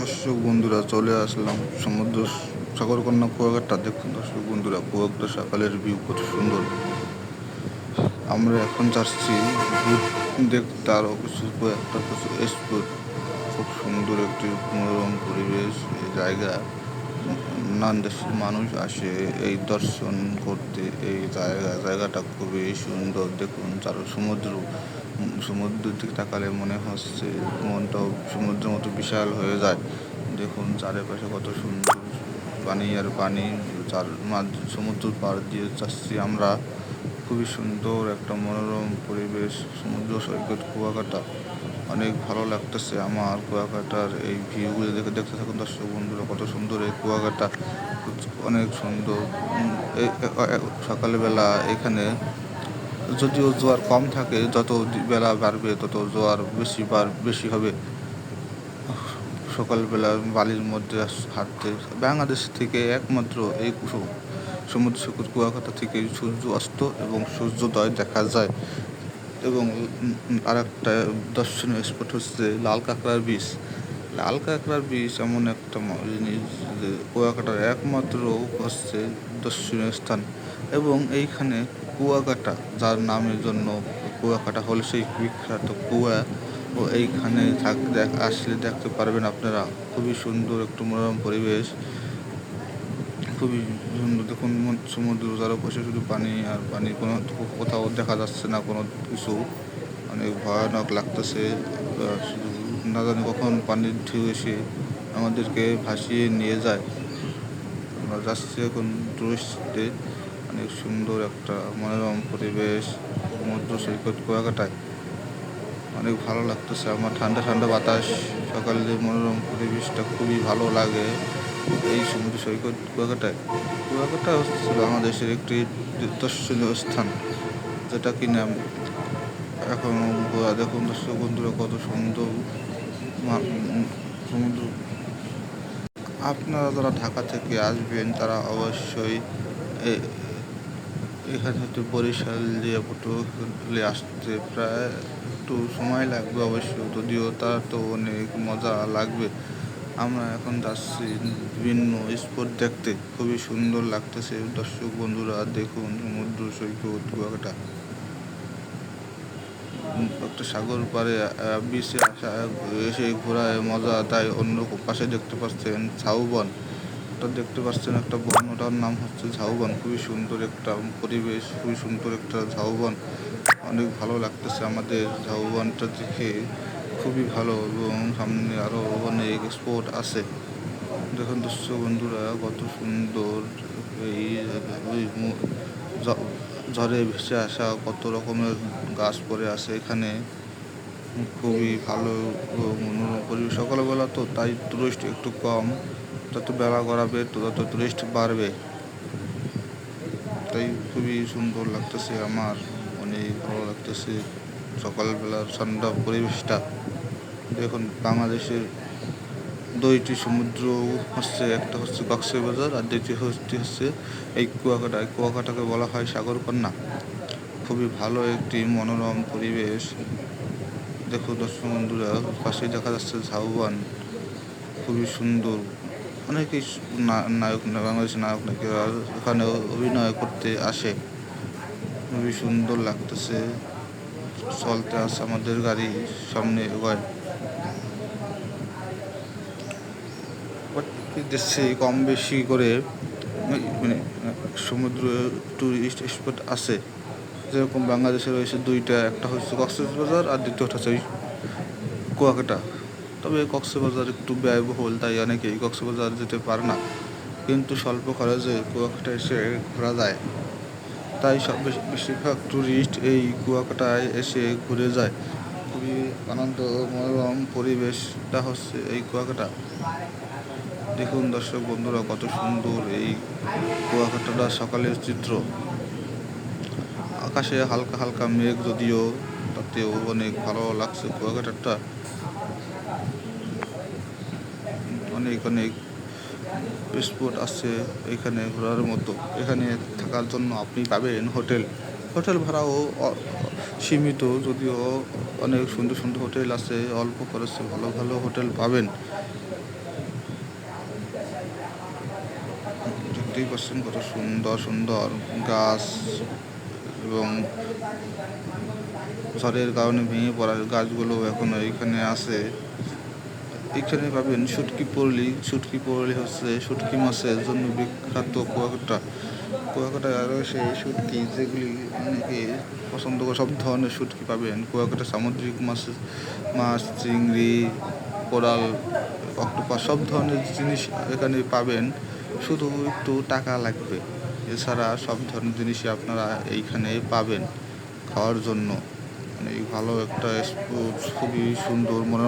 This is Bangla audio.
দর্শক বন্ধুরা চলে আসলাম সমুদ্র সাগরকন্যা কুয়াঘাটটা। দেখুন দর্শক বন্ধুরা কুয়াঘাটা সকালের ভিউ কত সুন্দর। আমরা এখন যাচ্ছি ভূত দেখতে আরও কিছু একটা কিছু খুব সুন্দর একটি মনোরম পরিবেশ জায়গা। নানান দেশের মানুষ আসে এই দর্শন করতে। এই জায়গা, জায়গাটা খুবই সুন্দর। দেখুন, চার সমুদ্র সমুদ্রের দিকে তাকালে মনে হচ্ছে মনটাও সমুদ্রের মতো বিশাল হয়ে যায়। দেখুন, চারিপাশে কত সুন্দর পানি আর পানি। চার সমুদ্র পার দিয়ে যাচ্ছি আমরা। খুবই সুন্দর একটা মনোরম পরিবেশ, সমুদ্র সৈকত, কুয়াকাটা। অনেক ভালো লাগতেছে আমার কুয়াকাটার এই ভিউগুলো দেখে, দেখতে থাকুন দর্শক বন্ধুরা, কত সুন্দর এই কুয়াকাটা। অনেক সুন্দর। সকালবেলা এখানে যদিও জোয়ার কম থাকে, যত বেলা বাড়বে তত জোয়ার বেশি বার, বেশি হবে। সকালবেলা বালির মধ্যে হাঁটতে। বাংলাদেশ থেকে একমাত্র এই সমুদ্র সৈকত কুয়াকাটা থেকে সূর্য অস্ত এবং সূর্যোদয় দেখা যায়। এবং আর একটা দর্শনীয় স্পট হচ্ছে লাল কাঁকড়ার বীজ লাল কাঁকড়ার বীজ এমন একটা জিনিস যে কুয়াকাটার একমাত্র হচ্ছে দর্শনীয় স্থান। এবং এইখানে কুয়াকাটা, যার নামের জন্য কুয়াকাটা হলো সেই বিখ্যাত কুয়া। ও এইখানে থাক, দেখ- আসলে দেখতে পারবেন আপনারা। খুবই সুন্দর একটু মনোরম পরিবেশ। খুবই সুন্দর দেখুন, মন- সমুদ্র চারপাশে শুধু পানি আর পানি, কোনো কোথাও দেখা যাচ্ছে না, কোনো কিছু। অনেক ভয়ানক লাগতেছে শুধু না জানি কখন পানির ঢেউ এসে আমাদেরকে ভাসিয়ে নিয়ে যায়। আমরা যাচ্ছি এখন টুরিস্টে অনেক সুন্দর একটা মনোরম পরিবেশ, সমুদ্র সৈকত, কুয়াকাটায়। অনেক ভালো লাগতেছে, আমার ঠান্ডা ঠান্ডা বাতাস সকালের মনোরম পরিবেশটা খুবই ভালো লাগে। এই সমুদ্র সৈকত কুয়াকাটায়। কুয়াকাটা হচ্ছে বাংলাদেশের একটি দর্শনীয় স্থান, যেটা কিনা এখন দেখুন দর্শক বন্ধুরা, কত সুন্দর সমুদ্র। আপনারা যারা ঢাকা থেকে আসবেন, তারা অবশ্যই এখান হতে বরিশাল দিয়ে পটুয়াখালী আসতে প্রায় একটু সময় লাগবে অবশ্য, যদিও তার তো অনেক মজা লাগবে। আমরা এখন যাচ্ছি বিভিন্ন স্পট দেখতে। খুবই সুন্দর লাগতেছে। দর্শক বন্ধুরা, দেখুন সমুদ্র সৈকত কুয়াকাটা একটা সাগর পাড়ে বিচে আসা, এসে ঘোরায়, মজা, তাই অন্য পাশে দেখতে পাচ্ছেন ঝাউবন। ওটা দেখতে পাচ্ছেন একটা বন ওটার নাম হচ্ছে ঝাউবন। খুবই সুন্দর একটা পরিবেশ, খুবই সুন্দর একটা ঝাউবন। অনেক ভালো লাগতেছে আমাদের ঝাউবনটা দেখে। খুবই ভালো এবং সামনে আরও অনেক স্পট আছে। দেখুন দর্শক বন্ধুরা, কত সুন্দর এই ঝড়ে ভেসে আসা কত রকমের গাছ পড়ে আছে এখানে। খুবই ভালো মনোরম পরিবেশ। সকালবেলা তো তাই টুরিস্ট একটু কম, যত বেলা গড়াবে তো তত টুরিস্ট বাড়বে। তাই খুবই সুন্দর লাগতেছে, আমার অনেক ভালো লাগতেছে সকালবেলার ঠান্ডা পরিবেশটা। দেখুন, বাংলাদেশের দুইটি সমুদ্র হচ্ছে, একটা হচ্ছে কক্সবাজার আর দ্বিতীয় হচ্ছে এই কুয়াকাটা। এই কুয়াকাটাকে বলা হয় সাগরকন্যা। খুবই ভালো একটি মনোরম পরিবেশ। দেখো দর্শক বন্ধুরা পাশে দেখা যাচ্ছে ঝাউবান। খুবই সুন্দর। অনেকেই নায়ক, বাংলাদেশের নায়ক নায়িকারা এখানে অভিনয় করতে আসে। খুবই সুন্দর লাগতেছে। চলতে আছে আমাদের গাড়ি সামনে এগোয় দেশে কম বেশি করে মানে সমুদ্র টুরিস্ট স্পট আছে। যেরকম বাংলাদেশে রয়েছে দুইটা, একটা হচ্ছে কক্সবাজার আর দ্বিতীয়টা হচ্ছে কুয়াকাটা। তবে কক্সবাজার একটু ব্যয়বহুল, তাই অনেকেই কক্সবাজার যেতে পারে না। কিন্তু স্বল্প খরচে কুয়াকাটা এসে ঘোরা যায়। তাই সব বেশি- বেশিরভাগ টুরিস্ট এই কুয়াকাটায় এসে ঘুরে যায়। খুবই আনন্দ মনোরম পরিবেশটা হচ্ছে এই কুয়াকাটা। দেখুন দর্শক বন্ধুরা, কত সুন্দর এই কুয়াকাটাটা সকালের চিত্র। আকাশে হালকা হালকা মেঘ যদিও, তাতেও অনেক ভালো লাগছে কুয়াকাটাটা। অনেক অনেক স্পট আছে এখানে ঘোরার মতো। এখানে থাকার জন্য আপনি পাবেন হোটেল। হোটেল ভাড়াও সীমিত, যদিও অনেক সুন্দর সুন্দর হোটেল আছে, অল্প খরচে ভালো ভালো হোটেল পাবেন। দেখতেই পাচ্ছেন কত সুন্দর সুন্দর গাছ এবং ঝড়ের কারণে ভেঙে পড়ার গাছগুলো এখন এখানে আছে। এখানে পাবেন শুটকি পরলি শুটকি পরলি হচ্ছে শুটকি মাছের জন্য বিখ্যাত কুয়াকাটা। কুয়াকাটা রয়েছে শুটকি যেগুলি অনেকে পছন্দ করে, সব ধরনের শুটকি পাবেন। কুয়াকাটা সামুদ্রিক মাছ মাছ, চিংড়ি, কোরাল, অক্টোপাস, সব ধরনের জিনিস এখানে পাবেন। শুধু একটু টাকা লাগবে। এছাড়া সব ধরনের জিনিসই আপনারা এইখানে পাবেন খাওয়ার জন্য। অনেক ভালো একটা খুবই সুন্দর মনে